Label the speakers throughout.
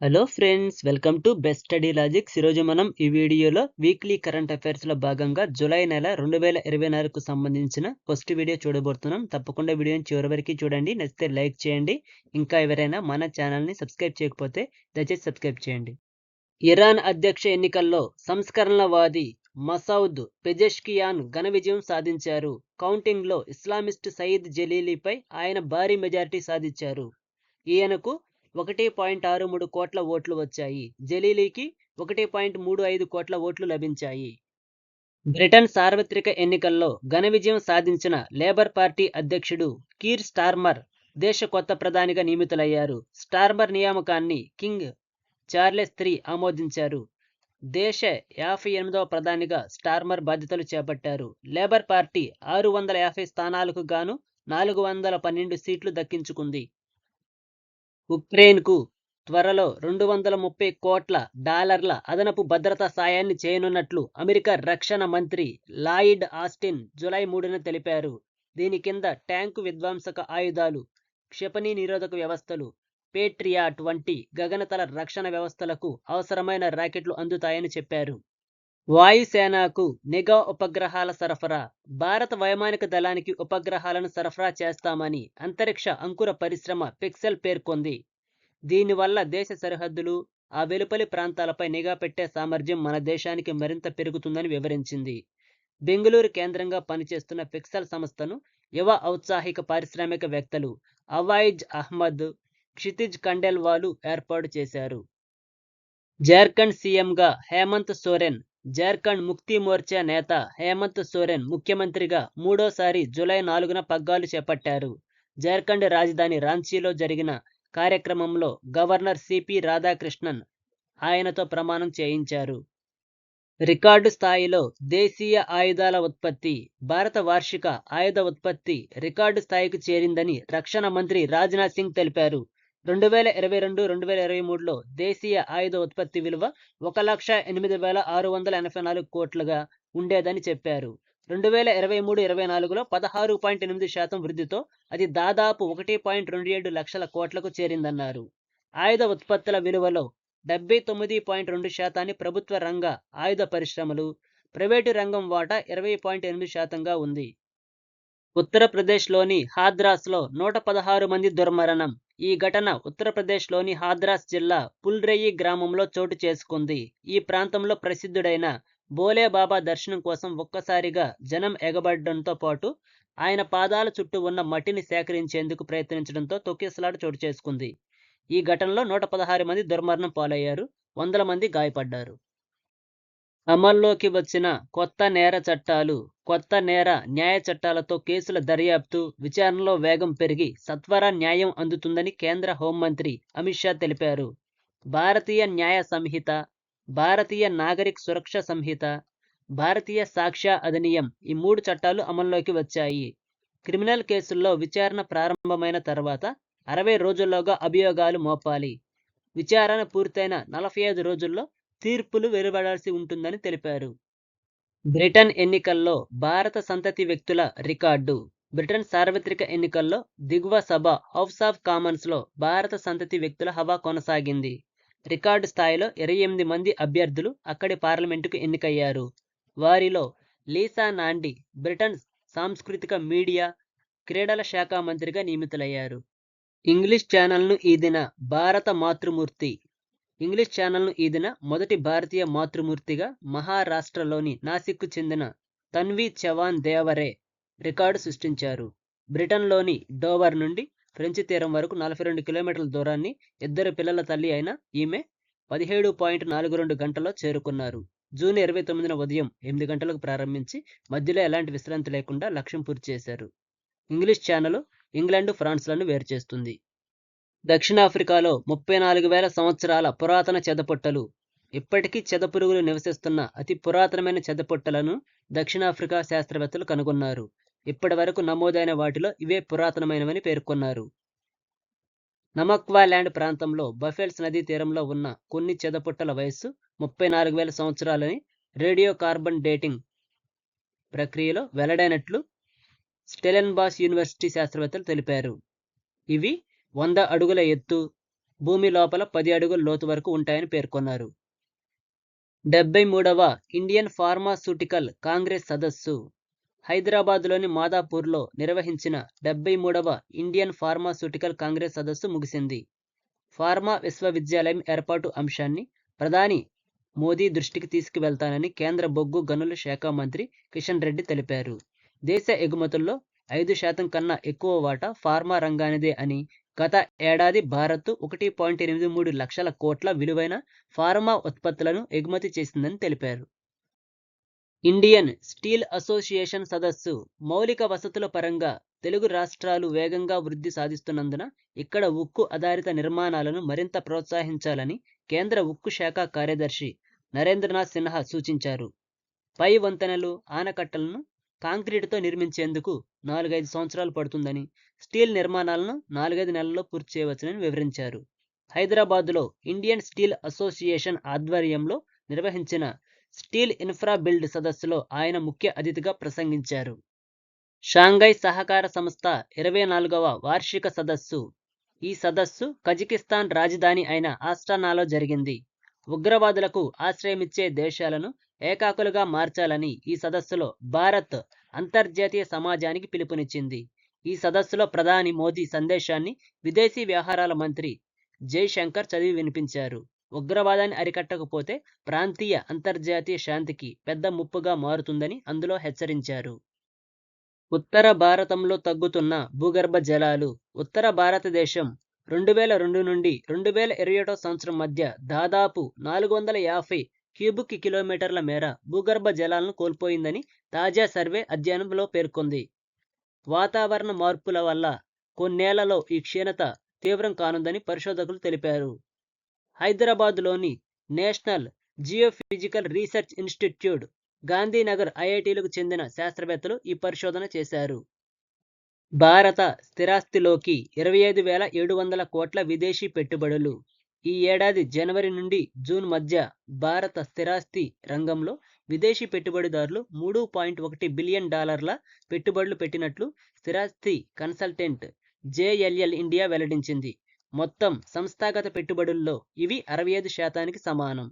Speaker 1: Hello friends welcome to best study logics ఈరోజు మనం ఈ వీడియోలో వీక్లీ కరెంట్ అఫైర్స్లో భాగంగా జూలై నెల రెండు వేల ఇరవై నాలుగుకు సంబంధించిన ఫస్ట్ వీడియో చూడబోతున్నాం. తప్పకుండా వీడియోని చివరి వరకు చూడండి నచ్చితే లైక్ చేయండి. ఇంకా ఎవరైనా మన ఛానల్ని సబ్స్క్రైబ్ చేయకపోతే దయచేసి సబ్స్క్రైబ్ చేయండి. ఇరాన్ అధ్యక్ష ఎన్నికల్లో సంస్కరణలవాది మసౌద్ పెజెష్కియాన్ ఘన విజయం సాధించారు. కౌంటింగ్లో ఇస్లామిస్ట్ సయీద్ జలీలీపై ఆయన భారీ మెజారిటీ సాధించారు. ఈయనకు ఒకటి పాయింట్ ఆరు మూడు కోట్ల ఓట్లు వచ్చాయి. జలీలీకి ఒకటి పాయింట్ మూడు ఐదు కోట్ల ఓట్లు లభించాయి. బ్రిటన్ సార్వత్రిక ఎన్నికల్లో ఘన విజయం సాధించిన లేబర్ పార్టీ అధ్యక్షుడు కీర్ స్టార్మర్ దేశ కొత్త ప్రధానిగా నియమితులయ్యారు. స్టార్మర్ నియామకాన్ని కింగ్ చార్లెస్ త్రీ ఆమోదించారు. దేశ యాభై ఎనిమిదవ ప్రధానిగా స్టార్మర్ బాధ్యతలు చేపట్టారు. లేబర్ పార్టీ ఆరు వందల యాభై స్థానాలకు గాను నాలుగు వందల పన్నెండు సీట్లు దక్కించుకుంది. ఉక్రెయిన్కు త్వరలో రెండు వందల ముప్పై కోట్ల డాలర్ల అదనపు భద్రతా సాయాన్ని చేయనున్నట్లు అమెరికా రక్షణ మంత్రి లాయిడ్ ఆస్టిన్ జులై మూడున తెలిపారు. దీని కింద ట్యాంకు విధ్వంసక ఆయుధాలు క్షిపణి నిరోధక వ్యవస్థలు పేట్రియాట్ వంటి గగనతల రక్షణ వ్యవస్థలకు అవసరమైన రాకెట్లు అందుతాయని చెప్పారు. వాయుసేనకు నిఘా ఉపగ్రహాల సరఫరా భారత వైమానిక దళానికి ఉపగ్రహాలను సరఫరా చేస్తామని అంతరిక్ష అంకుర పరిశ్రమ పిక్సెల్ పేర్కొంది. దీనివల్ల దేశ సరిహద్దులు ఆ వెలుపలి ప్రాంతాలపై నిఘా పెట్టే సామర్థ్యం మన దేశానికి మరింత పెరుగుతుందని వివరించింది. బెంగళూరు కేంద్రంగా పనిచేస్తున్న పిక్సెల్ సంస్థను యువ ఔత్సాహిక పారిశ్రామికవేత్తలు అవాయిజ్ అహ్మద్ క్షితిజ్ కండెల్వాలు ఏర్పాటు చేశారు. జార్ఖండ్ సీఎంగా హేమంత్ సోరెన్ జార్ఖండ్ ముక్తి మోర్చా నేత హేమంత్ సోరెన్ ముఖ్యమంత్రిగా మూడోసారి జూలై నాలుగున పగ్గాలు చేపట్టారు. జార్ఖండ్ రాజధాని రాంచీలో జరిగిన కార్యక్రమంలో గవర్నర్ సిపి రాధాకృష్ణన్ ఆయనతో ప్రమాణం చేయించారు. రికార్డు స్థాయిలో దేశీయ ఆయుధాల ఉత్పత్తి భారత వార్షిక ఆయుధ ఉత్పత్తి రికార్డు స్థాయికి చేరిందని రక్షణ మంత్రి రాజ్నాథ్ సింగ్ తెలిపారు. రెండు వేల ఇరవై రెండు రెండు వేల ఇరవై మూడులో దేశీయ ఆయుధ ఉత్పత్తి విలువ ఒక లక్ష ఎనిమిది వేల ఆరు వందల ఎనభై నాలుగు కోట్లుగా ఉండేదని చెప్పారు. రెండు వేల ఇరవై మూడు ఇరవై నాలుగులో పదహారు పాయింట్ ఎనిమిది శాతం వృద్ధితో అది దాదాపు ఒకటి పాయింట్ రెండు ఏడు లక్షల కోట్లకు చేరిందన్నారు. ఆయుధ ఉత్పత్తుల విలువలో డెబ్బై తొమ్మిది పాయింట్ రెండు శాతాన్ని ప్రభుత్వ రంగ ఆయుధ పరిశ్రమలు ప్రైవేటు రంగం వాటా ఇరవై పాయింట్ ఎనిమిది శాతంగా ఉంది. ఉత్తరప్రదేశ్లోని హాద్రాస్లో నూట పదహారు మంది దుర్మరణం. ఈ ఘటన ఉత్తరప్రదేశ్లోని హాద్రాస్ జిల్లా పుల్రేయి గ్రామంలో చోటు చేసుకుంది. ఈ ప్రాంతంలో ప్రసిద్ధుడైన బోలేబాబా దర్శనం కోసం ఒక్కసారిగా జనం ఎగబడడంతో పాటు ఆయన పాదాల చుట్టూ ఉన్న మట్టిని సేకరించేందుకు ప్రయత్నించడంతో తొక్కిసలాట చోటు చేసుకుంది. ఈ ఘటనలో నూట పదహారు మంది దుర్మరణం పాలయ్యారు. వందల మంది గాయపడ్డారు. అమల్లోకి వచ్చిన కొత్త నేర చట్టాలు కొత్త నేర న్యాయ చట్టాలతో కేసుల దర్యాప్తు విచారణలో వేగం పెరిగి సత్వర న్యాయం అందుతుందని కేంద్ర హోంమంత్రి అమిత్ షా తెలిపారు. భారతీయ న్యాయ సంహిత భారతీయ నాగరిక సురక్ష సంహిత భారతీయ సాక్ష్య అధినియం ఈ మూడు చట్టాలు అమల్లోకి వచ్చాయి. క్రిమినల్ కేసుల్లో విచారణ ప్రారంభమైన తర్వాత అరవై రోజుల్లోగా అభియోగాలు మోపాలి. విచారణ పూర్తయిన నలభై ఐదు రోజుల్లో తీర్పులు వెలువడాల్సి ఉంటుందని తెలిపారు. బ్రిటన్ ఎన్నికల్లో భారత సంతతి వ్యక్తుల రికార్డు బ్రిటన్ సార్వత్రిక ఎన్నికల్లో దిగువ సభ హౌస్ ఆఫ్ కామన్స్లో భారత సంతతి వ్యక్తుల హవా కొనసాగింది. రికార్డు స్థాయిలో ఇరవై ఎనిమిది మంది అభ్యర్థులు అక్కడి పార్లమెంటుకు ఎన్నికయ్యారు. వారిలో లీసా నాండి బ్రిటన్ సాంస్కృతిక మీడియా క్రీడల శాఖ మంత్రిగా నియమితులయ్యారు. ఇంగ్లీష్ ఛానల్ను ఈ దిన భారత మాతృమూర్తి ఇంగ్లీష్ ఛానల్ను ఈదిన మొదటి భారతీయ మాతృమూర్తిగా మహారాష్ట్రలోని నాసిక్కు చెందిన తన్వి చవాన్ దేవరే రికార్డు సృష్టించారు. బ్రిటన్లోని డోవర్ నుండి ఫ్రెంచ్ తీరం వరకు నలభై రెండు కిలోమీటర్ల దూరాన్ని ఇద్దరు పిల్లల తల్లి అయిన ఈమె పదిహేడు పాయింట్ నాలుగు రెండు గంటల్లో చేరుకున్నారు. జూన్ ఇరవై తొమ్మిదిన ఉదయం ఎనిమిది గంటలకు ప్రారంభించి మధ్యలో ఎలాంటి విశ్రాంతి లేకుండా లక్ష్యం పూర్తి చేశారు. ఇంగ్లీష్ ఛానల్ ఇంగ్లాండ్ ఫ్రాన్స్లను వేరు చేస్తుంది దక్షిణాఫ్రికాలో ముప్పై నాలుగు వేల సంవత్సరాల పురాతన చెదపుట్టలు. ఇప్పటికీ చెదపురుగులు నివసిస్తున్న అతి పురాతనమైన చెదపుట్టలను దక్షిణాఫ్రికా శాస్త్రవేత్తలు కనుగొన్నారు. ఇప్పటి వరకు నమోదైన వాటిలో ఇవే పురాతనమైనవని పేర్కొన్నారు. నమక్వా ల్యాండ్ ప్రాంతంలో బఫెల్స్ నదీ తీరంలో ఉన్న కొన్ని చెదపుట్టల వయస్సు ముప్పై నాలుగు వేల సంవత్సరాలని రేడియో కార్బన్ డేటింగ్ ప్రక్రియలో వెల్లడైనట్లు స్టెలెన్బాస్ యూనివర్సిటీ శాస్త్రవేత్తలు తెలిపారు. ఇవి వంద అడుగుల ఎత్తు భూమి లోపల పది అడుగుల లోతు వరకు ఉంటాయని పేర్కొన్నారు. డెబ్బై మూడవ ఇండియన్ ఫార్మాస్యూటికల్ కాంగ్రెస్ సదస్సు హైదరాబాద్లోని మాదాపూర్లో నిర్వహించిన డెబ్బై మూడవ ఇండియన్ ఫార్మాస్యూటికల్ కాంగ్రెస్ సదస్సు ముగిసింది. ఫార్మా విశ్వవిద్యాలయం ఏర్పాటు అంశాన్ని ప్రధాని మోదీ దృష్టికి తీసుకువెళ్తానని కేంద్ర బొగ్గు గనుల శాఖ మంత్రి కిషన్ రెడ్డి తెలిపారు. దేశ ఎగుమతుల్లో ఐదు శాతం కన్నా ఎక్కువ వాటా ఫార్మా రంగానిదే అని గత ఏడాది భారత్ ఒకటి పాయింట్ ఎనిమిది మూడు లక్షల కోట్ల విలువైన ఫార్మా ఉత్పత్తులను ఎగుమతి చేసిందని తెలిపారు. ఇండియన్ స్టీల్ అసోసియేషన్ సదస్సు మౌలిక వసతుల పరంగా తెలుగు రాష్ట్రాలు వేగంగా వృద్ధి సాధిస్తున్నందున ఇక్కడ ఉక్కు ఆధారిత నిర్మాణాలను మరింత ప్రోత్సహించాలని కేంద్ర ఉక్కు శాఖ కార్యదర్శి నరేంద్రనాథ్ సిన్హా సూచించారు. పై వంతెనలు ఆనకట్టలను కాంక్రీటుతో నిర్మించేందుకు నాలుగైదు సంవత్సరాలు పడుతుందని స్టీల్ నిర్మాణాలను నాలుగైదు నెలల్లో పూర్తి చేయవచ్చునని వివరించారు. హైదరాబాద్లో ఇండియన్ స్టీల్ అసోసియేషన్ ఆధ్వర్యంలో నిర్వహించిన స్టీల్ ఇన్ఫ్రా బిల్డ్ సదస్సులో ఆయన ముఖ్య అతిథిగా ప్రసంగించారు. షాంఘై సహకార సంస్థ ఇరవై నాలుగవ వార్షిక సదస్సు. ఈ సదస్సు కజకిస్తాన్ రాజధాని అయిన ఆస్టానాలో జరిగింది. ఉగ్రవాదులకు ఆశ్రయమిచ్చే దేశాలను ఏకాకులుగా మార్చాలని ఈ సదస్సులో భారత్ అంతర్జాతీయ సమాజానికి పిలుపునిచ్చింది. ఈ సదస్సులో ప్రధాని మోదీ సందేశాన్ని విదేశీ వ్యవహారాల మంత్రి జైశంకర్ చదివి వినిపించారు. ఉగ్రవాదాన్ని అరికట్టకపోతే ప్రాంతీయ అంతర్జాతీయ శాంతికి పెద్ద ముప్పుగా మారుతుందని అందులో హెచ్చరించారు. ఉత్తర భారతంలో తగ్గుతున్న భూగర్భ జలాలు ఉత్తర భారతదేశం రెండు వేల రెండు నుండి రెండు వేల ఇరవై ఒకటో సంవత్సరం మధ్య దాదాపు నాలుగు వందల యాభై క్యూబిక్ కిలోమీటర్ల మేర భూగర్భ జలాలను కోల్పోయిందని తాజా సర్వే అధ్యయనంలో పేర్కొంది. వాతావరణ మార్పుల వల్ల కొన్నేళ్ళలో ఈ క్షీణత తీవ్రం కానుందని పరిశోధకులు తెలిపారు. హైదరాబాద్లోని National Geophysical Research Institute Gandhinagar ఐఐటీలకు చెందిన శాస్త్రవేత్తలు ఈ పరిశోధన చేశారు. భారత స్థిరాస్తిలోకి ఇరవై ఐదు వేల ఏడు వందల కోట్ల విదేశీ పెట్టుబడులు ఈ ఏడాది జనవరి నుండి జూన్ మధ్య భారత స్థిరాస్తి రంగంలో విదేశీ పెట్టుబడిదారులు మూడు పాయింట్ ఒకటి బిలియన్ డాలర్ల పెట్టుబడులు పెట్టినట్లు స్థిరాస్తి కన్సల్టెంట్ జేఎల్ఎల్ ఇండియా వెల్లడించింది. మొత్తం సంస్థాగత పెట్టుబడుల్లో ఇవి అరవై ఐదు శాతానికి సమానం.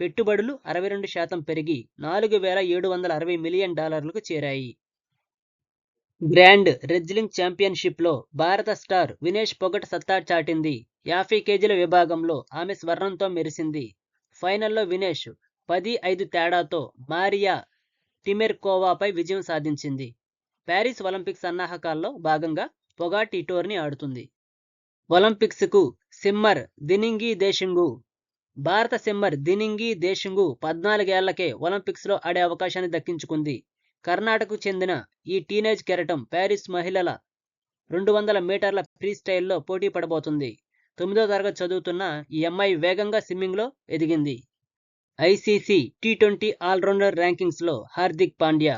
Speaker 1: పెట్టుబడులు అరవై రెండు శాతం పెరిగి నాలుగు వేల ఏడు వందల అరవై మిలియన్ డాలర్లకు చేరాయి. గ్రాండ్ రెజ్లింగ్ ఛాంపియన్షిప్లో భారత స్టార్ వినేష్ పొగట్ సత్తా చాటింది. యాభై కేజీల విభాగంలో ఆమె స్వర్ణంతో మెరిసింది. ఫైనల్లో వినేష్ పది ఐదు తేడాతో మారియా టిమెర్కోవాపై విజయం సాధించింది. ప్యారిస్ ఒలింపిక్స్ సన్నాహకాల్లో భాగంగా పొగాట్ ఈ టోర్నీ ఆడుతుంది. ఒలింపిక్స్కు సిమ్మర్ దినింగి దేశింగు భారత సిమ్మర్ దినింగి దేశింగు పద్నాలుగేళ్ళకే ఒలింపిక్స్లో ఆడే అవకాశాన్ని దక్కించుకుంది. కర్ణాటకకు చెందిన ఈ టీనేజ్ కెరటం ప్యారిస్ మహిళల రెండు వందల మీటర్ల ఫ్రీ స్టైల్లో పోటీ పడబోతుంది. తొమ్మిదో తరగతి చదువుతున్న ఈ అమ్మాయి వేగంగా స్విమ్మింగ్లో ఎదిగింది. ICC T twenty allrounder ర్యాంకింగ్స్లో Hardik Pandya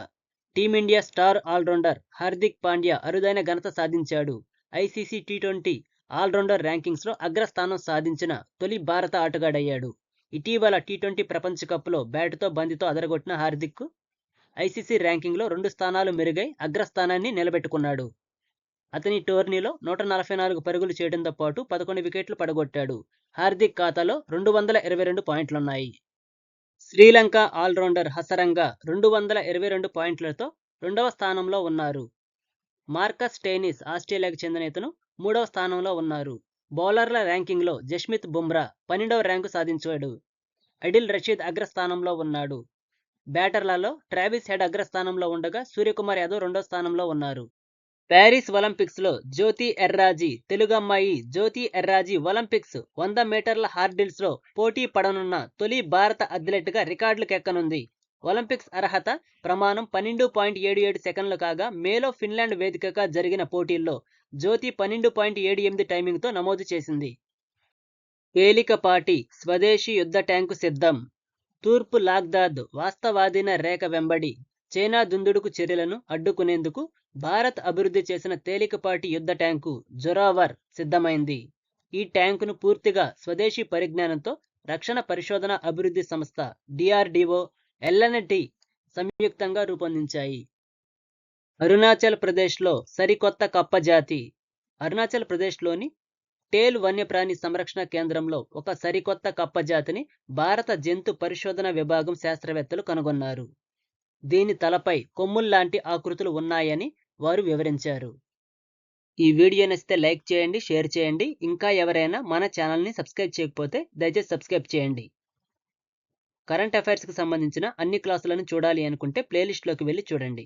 Speaker 1: team India star allrounder Hardik Pandya అరుదైన ఘనత సాధించాడు. ఐసీసీ టీ ట్వంటీ ఆల్రౌండర్ ర్యాంకింగ్స్లో అగ్రస్థానం సాధించిన తొలి భారత ఆటగాడయ్యాడు. ఇటీవల టీ ట్వంటీ ప్రపంచ కప్లో బ్యాటుతో బంతితో అదరగొట్టిన హార్దిక్ ఐసీసీ ర్యాంకింగ్లో రెండు స్థానాలు మెరుగై అగ్రస్థానాన్ని నిలబెట్టుకున్నాడు. అతని టోర్నీలో నూట నలభై నాలుగు పరుగులు చేయడంతో పాటు పదకొండు వికెట్లు పడగొట్టాడు. హార్దిక్ ఖాతాలో రెండు వందల ఇరవై రెండు పాయింట్లున్నాయి. శ్రీలంక ఆల్రౌండర్ హసరంగా రెండు వందల ఇరవై రెండు పాయింట్లతో రెండవ స్థానంలో ఉన్నారు. మార్కస్ టెన్నిస్ ఆస్ట్రేలియాకు చెందిన ఇతను మూడవ స్థానంలో ఉన్నారు. బౌలర్ల ర్యాంకింగ్లో జస్మిత్ బుమ్రా పన్నెండవ ర్యాంకు సాధించాడు. అడిల్ రషీద్ అగ్రస్థానంలో ఉన్నాడు. బ్యాటర్లలో ట్రావిస్ హెడ్ అగ్రస్థానంలో ఉండగా సూర్యకుమార్ యాదవ్ రెండో స్థానంలో ఉన్నారు. ప్యారిస్ ఒలింపిక్స్లో జ్యోతి ఎర్రాజీ తెలుగు అమ్మాయి జ్యోతి ఎర్రాజీ ఒలింపిక్స్ వంద మీటర్ల హార్డిల్స్లో పోటీ పడనున్న తొలి భారత అథ్లెట్గా రికార్డులకెక్కనుంది. ఒలింపిక్స్ అర్హత ప్రమాణం పన్నెండు పాయింట్ ఏడు ఏడు సెకండ్లు కాగా మేలో ఫిన్లాండ్ వేదికగా జరిగిన పోటీల్లో జ్యోతి పన్నెండు పాయింట్ ఏడు ఎనిమిది టైమింగ్తో నమోదు చేసింది. తేలికపాటి స్వదేశీ యుద్ధ ట్యాంకు సిద్ధం. తూర్పు లాగ్దాద్ వాస్తవాధీన రేఖ వెంబడి చైనా దుందుడుకు చర్యలను అడ్డుకునేందుకు భారత్ అభివృద్ధి చేసిన తేలికపాటి యుద్ధ ట్యాంకు జొరావర్ సిద్ధమైంది. ఈ ట్యాంకును పూర్తిగా స్వదేశీ పరిజ్ఞానంతో రక్షణ పరిశోధన అభివృద్ధి సంస్థ డిఆర్డిఓ ఎల్ఎన్టి సంయుక్తంగా రూపొందించాయి. అరుణాచల్ ప్రదేశ్లో సరికొత్త కప్ప జాతి అరుణాచల్ ప్రదేశ్లోని టేల్ వన్యప్రాణి సంరక్షణ కేంద్రంలో ఒక సరికొత్త కప్ప జాతిని భారత జంతు పరిశోధన విభాగం శాస్త్రవేత్తలు కనుగొన్నారు. దీని తలపై కొమ్ముల్లాంటి ఆకృతులు ఉన్నాయని వారు వివరించారు. ఈ వీడియో నచ్చితే లైక్ చేయండి షేర్ చేయండి. ఇంకా ఎవరైనా మన ఛానల్ని సబ్స్క్రైబ్ చేయకపోతే దయచేసి సబ్స్క్రైబ్ చేయండి. కరెంట్ అఫైర్స్కి సంబంధించిన అన్ని క్లాసులను చూడాలి అనుకుంటే ప్లేలిస్ట్లోకి వెళ్ళి చూడండి.